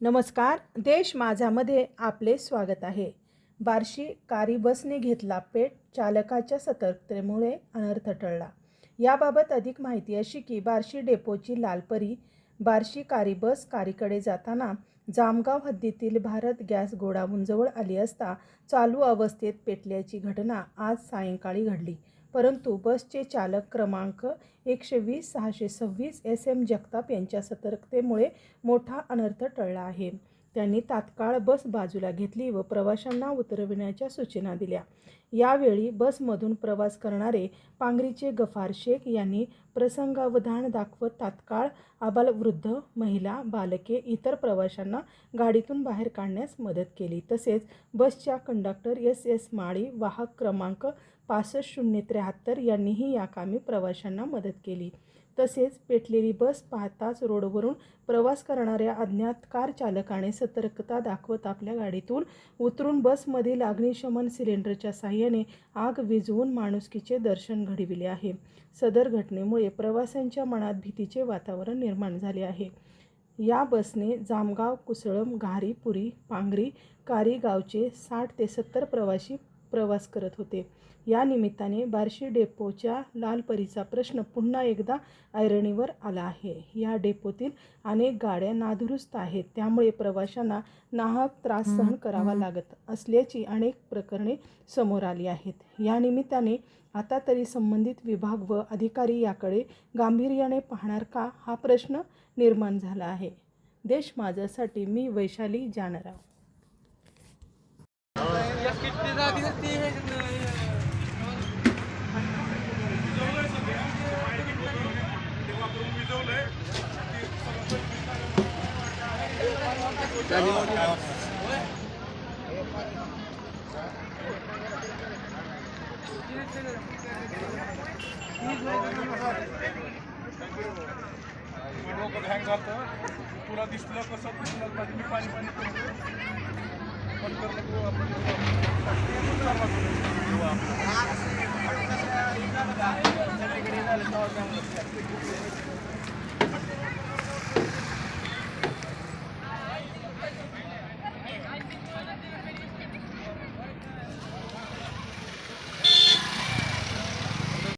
नमस्कार देश माझामध्ये आपले स्वागत आहे. बार्शी कारी बसने घेतला पेट चालकाच्या सतर्कतेमुळे अनर्थ टळला. याबाबत अधिक माहिती अशी की बार्शी डेपोची लालपरी बार्शी कारी बस कारीकडे जाताना जामगाव हद्दीतील भारत गॅस गोडाऊनजवळ आली असता चालू अवस्थेत पेटल्याची घटना आज सायंकाळी घडली. परंतु बसचे चालक क्रमांक एकशे वीस सहाशे सव्वीस एस एम जगताप यांच्या सतर्कतेमुळे मोठा अनर्थ टळला आहे. त्यांनी तात्काळ बस बाजूला घेतली व प्रवाशांना उतरविण्याच्या सूचना दिल्या. यावेळी बसमधून प्रवास करणारे पांगरीचे गफार शेख यांनी प्रसंगावधान दाखवत तात्काळ आबालवृद्ध महिला बालके इतर प्रवाशांना गाडीतून बाहेर काढण्यास मदत केली. तसेच बसच्या कंडक्टर एस एस माळी वाहक क्रमांक पासष्ट शून्य त्र्याहत्तर यांनीही या कामी प्रवाशांना मदत केली. तसेच पेटलेली बस पाहताच रोडवरून प्रवास करणाऱ्या अज्ञात कार चालकाने सतर्कता दाखवत आपल्या गाडीतून उतरून बसमधील अग्निशमन सिलेंडरच्या साह्याने आग विझवून माणुसकीचे दर्शन घडविले आहे. सदर घटनेमुळे प्रवाशांच्या मनात भीतीचे वातावरण निर्माण झाले आहे. या बसने जामगाव कुसळम घारी पुरी पांगरी कारी गावचे साठ ते सत्तर प्रवासी प्रवास करत होते. या निमित्ताने बार्शी डेपोच्या लालपरीचा प्रश्न पुन्हा एकदा ऐरणीवर आला आहे. या डेपोतील अनेक गाड्या नादुरुस्त आहेत. त्यामुळे प्रवाशांना नाहक त्रास सहन करावा लागत असल्याची अनेक प्रकरणे समोर आली आहेत. या निमित्ताने आता तरी संबंधित विभाग व अधिकारी याकडे गांभीर्याने पाहणार का हा प्रश्न निर्माण झाला आहे. देश माझ्यासाठी मी वैशाली जानराव डोकं हँग झालं तुला दिसलं कसं? दिसलं मी पाणी पाणी. करतो पण करणं 아, 닮았어.